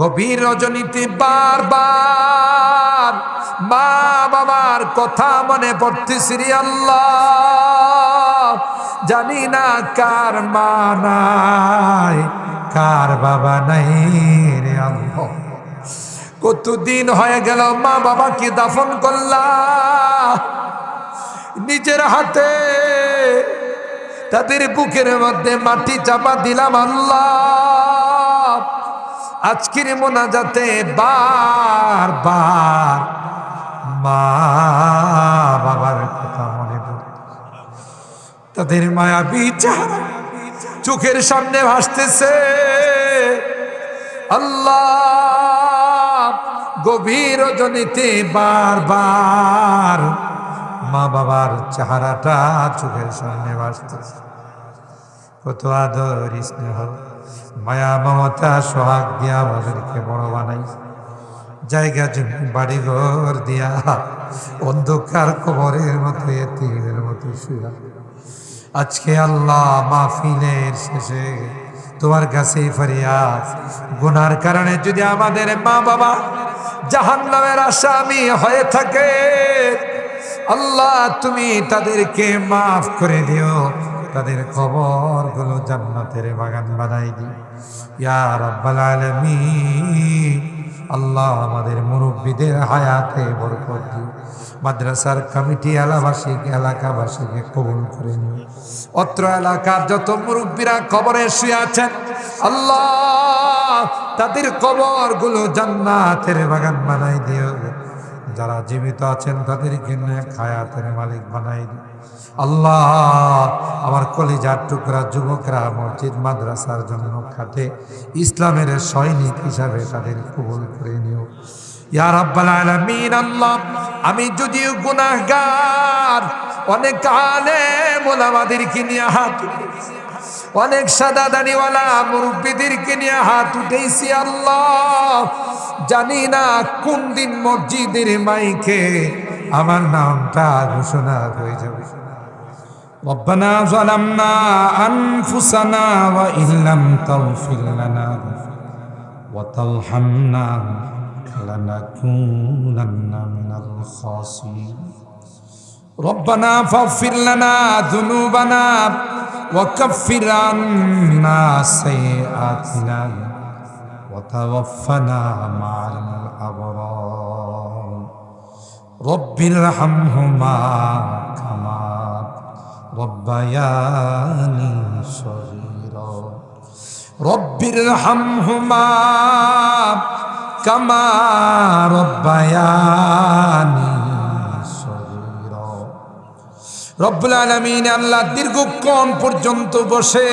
গভীর রজনীতে বারবার মা বাবার কথা মনে পড়তেছি আল্লাহ। জানি না কার মা নাই, কার বাবা নাই রে আল্লাহ। কতদিন হয়ে গেল মা বাবাকে দাফন করলাম। নিজের হাতে তাদের বুকের মধ্যে মাটি চাপা দিলাম আল্লাহ। আজকের মোনাজাতে বার বার মা বাবার কথা মনে পড়ে। তাদের মায়া বিচার চোখের সামনে ভাসতেছে। আল্লাহ গভীর রজনীতে বারবার মা বাবার চেহারাটা চোখের সামনে ভাসতেছে। কত আদর স্নেহ। মায়া, মমতা, সোহাগ দিয়া আমাদেরকে বড় বানাই। জায়গা জমি বাড়ি ঘর দিয়া অন্ধকার কবরের মতো, এতিমের মতো শুয়া। আজকে আল্লাহ মাহফিলের শেষে তোমার কাছে ফরিয়াদ। গুনার কারণে যদি আমাদের মা বাবা জাহান নামের আসামি হয়ে থাকে, আল্লাহ তুমি তাদেরকে মাফ করে দিও। তাদের খবরগুলো জান্নাতের বাগান বানাই ইয়া রাব্বাল আলামিন, আল্লাহ আমাদের মুরব্বীদের হায়াতে বরকত দিও। মাদ্রাসার কমিটি এলাকাবাসীকে এলাকাবাসীকে কবুল করে নিও। অত্র এলাকার যত মুরব্বীরা কবরে শুয়ে আছেন, আল্লাহ তাদের কবরগুলো জান্নাতের বাগান বানাই দিও। যারা জীবিত আছেন তাদেরকে নেক হায়াতের মালিক বানাই আল্লাহ আমার কলিজার টুকরা যুবকরা মসজিদ, মাদ্রাসার জন্য খাটে ইসলামের সৈনিক হিসাবে তাদের কবুল করে নিও। ইয়া রাব্বাল আলামিন, আল্লাহ, আমি যদিও গুনাহগার, অনেক আলেম ওলামাদেরকে নিয়ে হাত অনেক সাদা দাড়িওয়ালা মুরব্বীদেরকে নিয়ে হাত উঠেছি, আল্লাহ। জানি না কোন দিন মসজিদের মাইকে আমার নামটা ঘোষণা হয়ে যাবে ربنا ظلمنا أنفسنا وإن لم تغفر لنا وترحمنا لنكونن من الخاسرين ربنا فاغفر لنا ذنوبنا وكفر عنا سيئاتنا وتوفنا مع الأبرار رب ارحمهما كما ربياني صغيرا رب ارحمهما كما ربياني صغيرا রব্বুল আলমিন আল্লাহ দীর্ঘক্ষণ পর্যন্ত বসে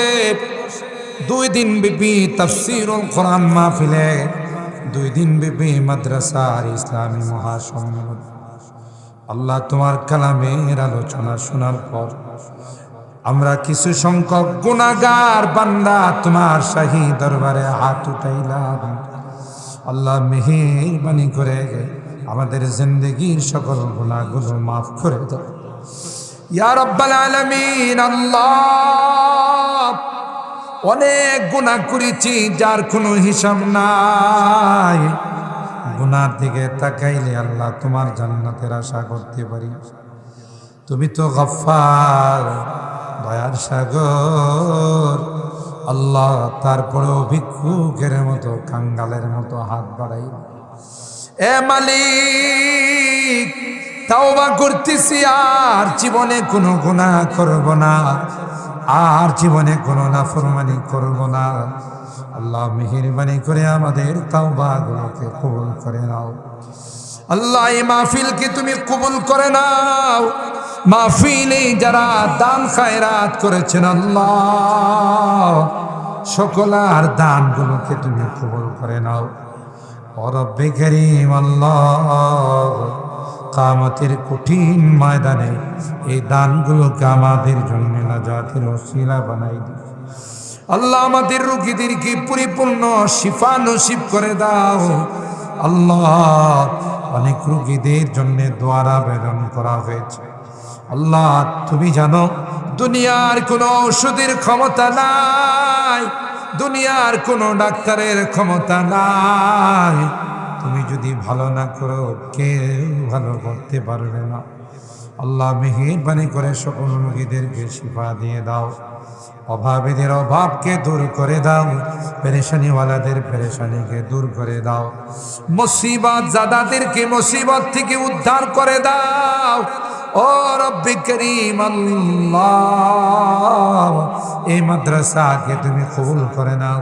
দুই দিন বিপি তাফসিরুল কোরআন মাহফিলে, দুই দিন বিপি মাদ্রাসার ইসলামী মহাসম্মেলন। আল্লাহ তোমার কালামের আলোচনা শোনার পর আমরা কিছু সংখ্যক গুণাগার বান্দা তোমার শাহী দরবারে হাত উঠাইলাম। আল্লাহ মেহেরবানি করে আমাদের জিন্দগির সকল গুণাগুলো মাফ করে দাও। ইয়া রব্বাল আলামিন, আল্লাহ। অনেক গুণা করেছি, যার কোনো হিসাব নাই। গুনার দিকে তাকাইলে আল্লাহ তোমার জান্নাতের আশা করতে পারি। তুমি তো গফার দয়ার সাগর। আল্লাহ তারপরে ভিক্ষুকের মতো, কাঙ্গালের মতো হাত বাড়াই। এ মালিক, তাওবা করতেছি আর জীবনে কোনো গুণা করব না। আর জীবনে কোনো নাফরমানি করব না। আল্লাহ মেহেরবানি করে আমাদের গুলোকে কবুল করে নাও। আল্লাহ, এই মাহফিলকে তুমি কবুল করে নাও। মাহফিলে যারা দান খায়রাত করেছেন আল্লাহ সকলার দানগুলোকে তুমি কবুল করে নাও। রব্বে করিম, আল্লাহ। কামতের কঠিন ময়দানে এই দানগুলোকে আমাদের জন্য নাজাতের অশিলা বানাই দিই আল্লাহ আমাদের রুগীদেরকে পরিপূর্ণ শিফা নসিব করে দাও। আল্লাহ অনেক রুগীদের জন্য দোয়ার আবেদন করা হয়েছে। আল্লাহ, তুমি জানো, দুনিয়ার কোনো ঔষধের ক্ষমতা নাই, দুনিয়ার কোনো ডাক্তারের ক্ষমতা নাই। তুমি যদি ভালো না করো, কেউ ভালো করতে পারবে না। আল্লাহ মেহেরবানি করে সকল রোগীদেরকে শিফা দিয়ে দাও। অভাবীদের অভাবকে দূর করে দাও। পেরেশানিওয়ালাদের পেরেশানিকে দূর করে দাও। মুসিবত জাদাদেরকে মুসিবত থেকে উদ্ধার করে দাও। ও রব্বি করিম আল্লাহ, এই মাদ্রাসাকে তুমি কবুল করে নাও।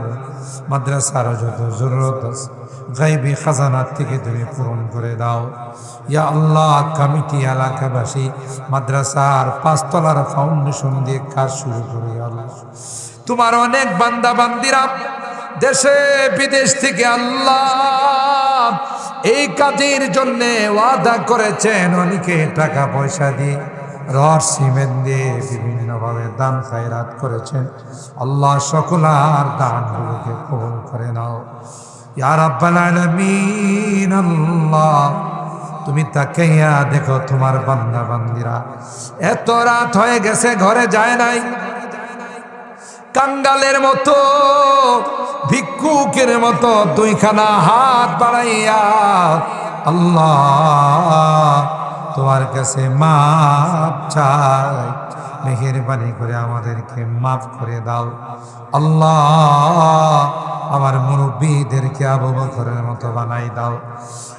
মাদ্রাসার যত জরুরত আছে গাইবি খাজানার থেকে তুমি পূরণ করে দাও। ইয়া আল্লাহ, কমিটি এলাকাবাসী, মাদ্রাসার পাঁচতলার ফাউন্ডেশন দিয়ে কাজ শুরু করে আল্লাহ। তোমার অনেক বান্দা বান্দিরা দেশে বিদেশ থেকে আল্লাহ এই কাজের জন্য ওয়াদা করেছেন, অনেকে টাকা পয়সা দিয়ে রড, সিমেন্ট দিয়ে বিভিন্নভাবে দান খায়রাত করেছেন। আল্লাহ সকলার দানগুলোকে কবুল করে নাও। তুমি তাকে দেখো তোমার বান্দা বান্দিরা এত রাত হয়ে গেছে, ঘরে যায় নাই। কাঙ্গালের মতো, ভিক্ষুকের মতো দুইখানা হাত বাড়াইয়া, আল্লাহ তোমার কাছে মাপ চাই। মেহেরবানি করে আমাদেরকে মাফ করে দাও। আল্লাহ আমার মুরব্বীদেরকে আবু বকরের মতো বানাই দাও।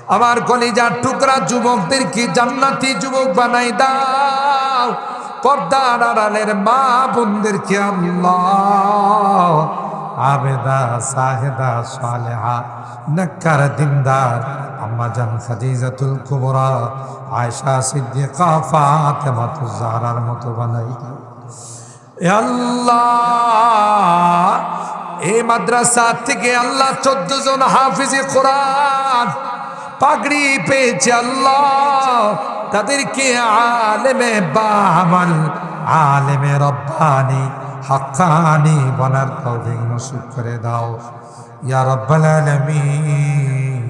আমার কলিজার টুকরা যুবকদেরকে জান্নাতি যুবক বানাই দাও। পর্দার আড়ালের মা বোনদেরকে আল্লাহ আবেদা, সাহেদা, সালেহা, নক্কার, দিনদার আম্মা জান খাদিজাতুল কুবরা, আয়েশা সিদ্দিকা ফাতেমাতুজ জাহরার মতো বানাই। আল্লাহ, এই মাদ্রাসা থেকে আল্লাহ চোদ্দ জন হাফিজে কোরআন পাগড়ি পেয়েছে আল্লাহ। তাদেরকে আলেমে বাহামাল, আলেমে রব্বানি হাক্কানি বনার তৌফিক নসিব করে দাও। ইয়া রব্বাল আলামিন,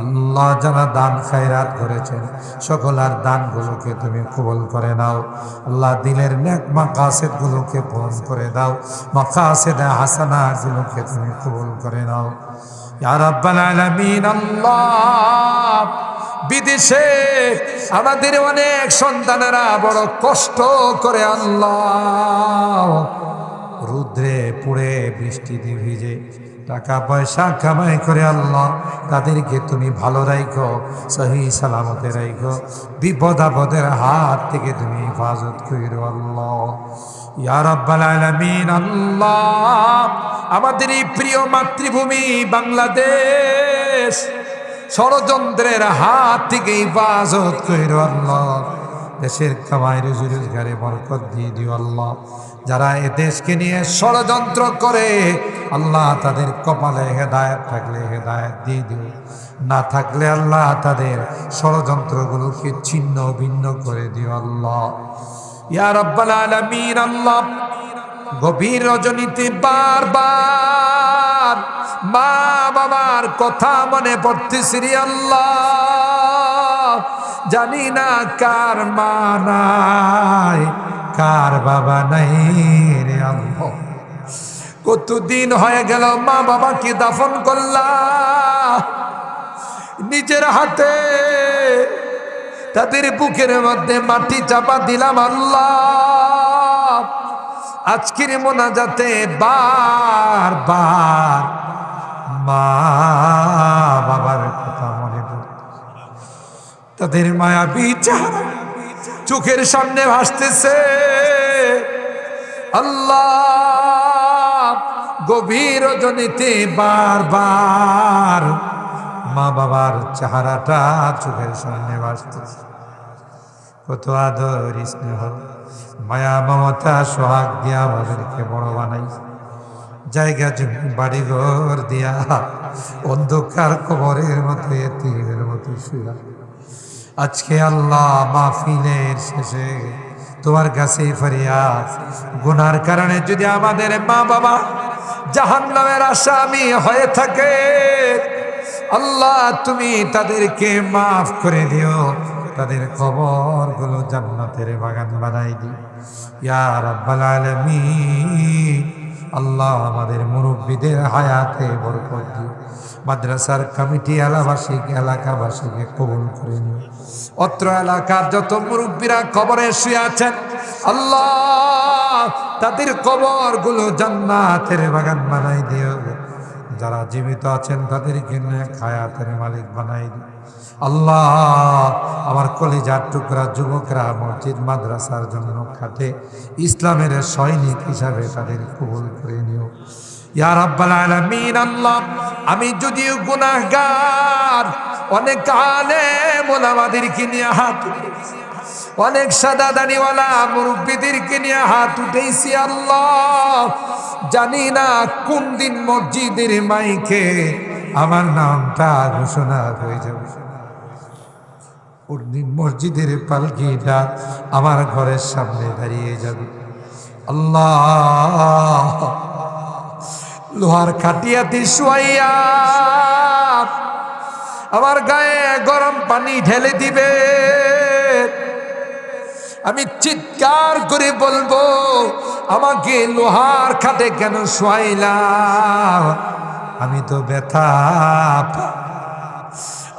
আল্লাহ যারা দান খায়রাত করেছেন, সকল আর দানগুলোকে তুমি কবল করে নাও। আল্লাহ দিলের নেক মাকাসেদ গুলোকে পূরণ করে দাও। মাকাসেদ হাসানা গুলোকে তুমি কবল করে নাও। ইয়া রাব্বাল আলামিন, আল্লাহ বিদেশে আমাদের অনেক সন্তানেরা বড় কষ্ট করে আল্লাহ রুদ্রে পুড়ে বৃষ্টিতে ভিজে টাকা পয়সা কামাই করে আল্লাহ, তাদেরকে তুমি ভালো রাখো সহি সালামতে রাখো বিপদ আপদের হাত থেকে তুমি হেফাজত করো আল্লাহ। আল্লাহ আমাদের এই প্রিয় মাতৃভূমি বাংলাদেশ, ষড়যন্ত্রের হাত থেকে হেফাজত করো আল্লাহ। দেশের কামাই রুজি রোজগারে বরকত দিয়ে দিও আল্লাহ। যারা এ দেশকে নিয়ে ষড়যন্ত্র করে, আল্লাহ তাদের কপালে হেদায়ত থাকলে হেদায়ত দিয়ে দিও। না থাকলে আল্লাহ তাদের ষড়যন্ত্রগুলোকে ছিন্ন ভিন্ন করে দিও আল্লাহ। ইয়া রব্বাল আলামিন আল্লাহ, গভীর রজনীতে বারবার মা বাবার কথা মনে পড়তেছি আল্লাহ। জানি না কার মা নাই, কার বাবা নাই রে আল্লাহ। কতদিন হয়ে গেল মা বাবাকে দাফন করলা। নিজের হাতে তাদের বুকের মধ্যে মাটি চাপা দিলাম আল্লাহ। আজকের মোনাজাতে বার বার মা বাবার কথা তাদের মায়া বিচার চোখের সামনে ভাসতেছে। আল্লাহ গভীর রজনীতে বারবার মা বাবার চেহারাটা চোখের সামনে ভাসতেছে। কত আদর স্নেহ, মায়া, মমতা, সোহাগ দিয়া আমাদেরকে বড় বানাই জায়গা জমি, বাড়িঘর দিয়া অন্ধকার কবরের মতো, এতিমের মতো শুয়া। আজকে আল্লাহ মাহফিলের শেষে তোমার কাছে ফরিয়াদ, গুনার কারণে যদি আমাদের মা বাবা জাহান নামের আসামি হয়ে থাকে, আল্লাহ তুমি তাদেরকে মাফ করে দিও। তাদের কবরগুলো জান্নাতের বাগান বানাই দিও। ইয়া রাব্বাল আলামিন, আল্লাহ আমাদের মুরব্বীদের হায়াতে বরকত দিও। মাদ্রাসার কমিটি এলাবাসীকে এলাকাবাসীকে কবুল করে নিও। অত্র এলাকার যত মুরব্বীরা কবরে শুয়ে আছেন, আল্লাহ তাদের কবরগুলো জান্নাতের বাগান বানাই দিও। যারা জীবিত আছেন, তাদেরকে নিয়ে খায়াতের মালিক বানাই দিও। আল্লাহ আমার কলিজার টুকরা যুবকরা মসজিদ, মাদ্রাসার জন্য খাটে ইসলামের সৈনিক হিসাবে তাদের কবুল করে নিও। আমি যদিও গুনাহগার, অনেক আলেম ওলামাদেরকে নিয়ে হাত। অনেক সাদা দাড়িওয়ালা মুরব্বীদেরকে নিয়ে হাত উঠেছি আল্লাহ। জানি না কোন দিন মসজিদের মাইকে আমার নামটা ঘোষণা হয়ে যাবে। দিন মসজিদের পালকিটা আমার ঘরের সামনে দাঁড়িয়ে যাবে। আল্লাহ। লোহার খাটিয়াতে শুয়াইয়া আমার গায়ে গরম পানি ঢেলে দিবে। আমি চিৎকার করে বলব, আমাকে লোহার খাটে কেন শোয়াইলা? আমি তো ব্যথা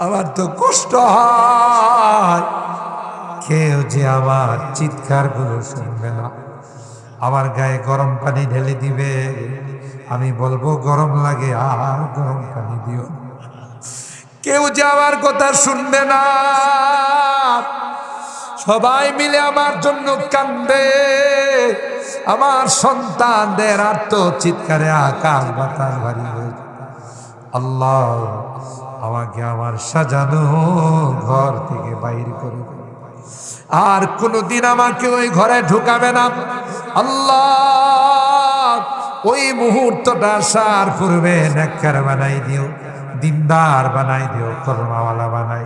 আমার তো কষ্ট হয়। কেউ যে আমার চিৎকারগুলো শুনবে না, আমার গায়ে গরম পানি ঢেলে দিবে। আমি বলব, গরম লাগে, আর গরম পানি দিও কেউ যে আমার কথা শুনবে না। সবাই মিলে আমার জন্য কান্দে। আমার সন্তানদের আত্ম চিৎকারে আকাশ বাতাস ভারী হয়ে আল্লাহ আমাকে আমার সাজানো ঘর থেকে বাইর করে। আর কোনোদিন আমাকে ওই ঘরে ঢুকাবে না। আল্লাহ ওই মুহূর্তটা সার পূর্বে নেককার বানাই দিও, দিনদার বানাই দিও, কর্মাওয়ালা বানাই।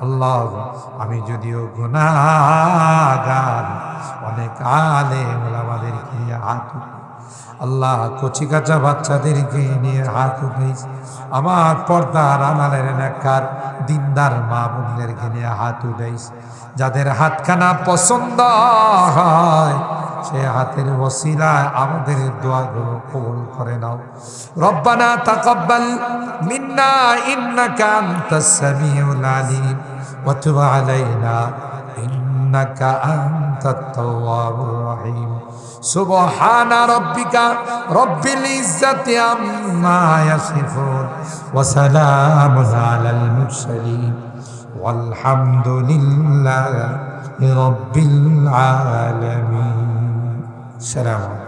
আল্লাহ, আমি যদিও গুনাগার অনেক আলে আমাদেরকে হাত আল্লাহ কচি কাঁচা বাচ্চাদেরকে নিয়ে হাত আমার পর্দার আনালের নেকার দিনদার মা বোনদেরকে নিয়ে হাত উঠেছি যাদের হাতখানা পছন্দ হয় সে হাতের ওসিলায় আমাদের দোয়াগুলো কবুল করে নাও রব্বানা তাকাব্বাল মিন্না ইন্নাকা আনতাস সামিউল আলিম ওয়া তুব আলাইনা ইন্নাকা আনতাত তাওয়াবুর রহিম سبحان ربك رب العزة عما يصفون وسلام على المرسلين والحمد لله رب العالمين سلام. عليكم